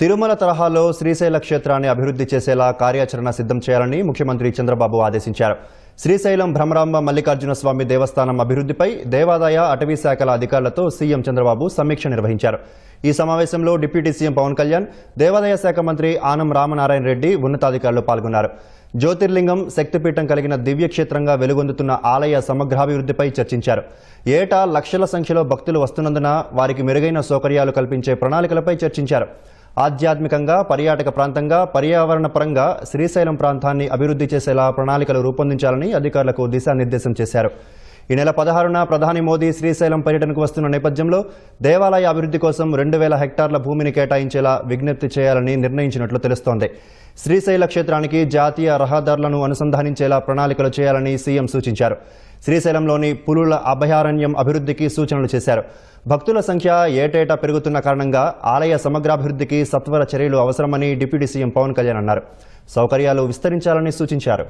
తిరుమల తరహాలో శ్రీశైల క్షేత్రాన్ని అభివృద్ధి చేసేలా కార్యాచరణ సిద్ధం చేయాలని ముఖ్యమంత్రి చంద్రబాబు ఆదేశించారు. శ్రీశైలం భ్రమరాంబ మల్లికార్జున స్వామి దేవస్థానం అభివృద్ధిపై దేవాదాయ అటవీ శాఖల అధికారులతో సీఎం చంద్రబాబు సమీక్ష నిర్వహించారు. ఈ సమావేశంలో డిప్యూటీ సీఎం పవన్ కళ్యాణ్ దేవాదాయ శాఖ మంత్రి ఆనం రామనారాయణ రెడ్డి ఉన్నతాధికారులు పాల్గొన్నారు. జ్యోతిర్లింగం శక్తిపీఠం కలిగిన దివ్యక్షేత్రంగా వెలుగొందుతున్న ఆలయ సమగ్రాభివృద్ధిపై చర్చించారు. ఏటా లక్షల సంఖ్యలో భక్తులు వస్తున్నందున వారికి మెరుగైన సౌకర్యాలు కల్పించే ప్రణాళికలపై చర్చించారు. ఆధ్యాత్మికంగా పర్యాటక ప్రాంతంగా పర్యావరణ పరంగా శ్రీశైలం ప్రాంతాన్ని అభివృద్ధి చేసేలా ప్రణాళికలు రూపొందించాలని అధికారులకు దిశానిర్దేశం చేశారు. ఈ నెల పదహారున ప్రధాని మోదీ శ్రీశైలం పర్యటనకు వస్తున్న నేపథ్యంలో దేవాలయ అభివృద్ధి కోసం రెండు వేల హెక్టార్ల భూమిని కేటాయించేలా విజ్ఞప్తి చేయాలని నిర్ణయించినట్లు తెలుస్తోంది. శ్రీశైల క్షేత్రానికి జాతీయ రహదారులను అనుసంధానించేలా ప్రణాళికలు చేయాలని సీఎం సూచించారు. శ్రీశైలంలోని పులుల అభయారణ్యం అభివృద్ధికి సూచనలు చేశారు. భక్తుల సంఖ్య ఏటేటా పెరుగుతున్న కారణంగా ఆలయ సమగ్రాభివృద్ధికి సత్వర చర్యలు అవసరమని డిప్యూటీ సీఎం పవన్ కళ్యాణ్ అన్నారు. సౌకర్యాలు విస్తరించాలని సూచించారు.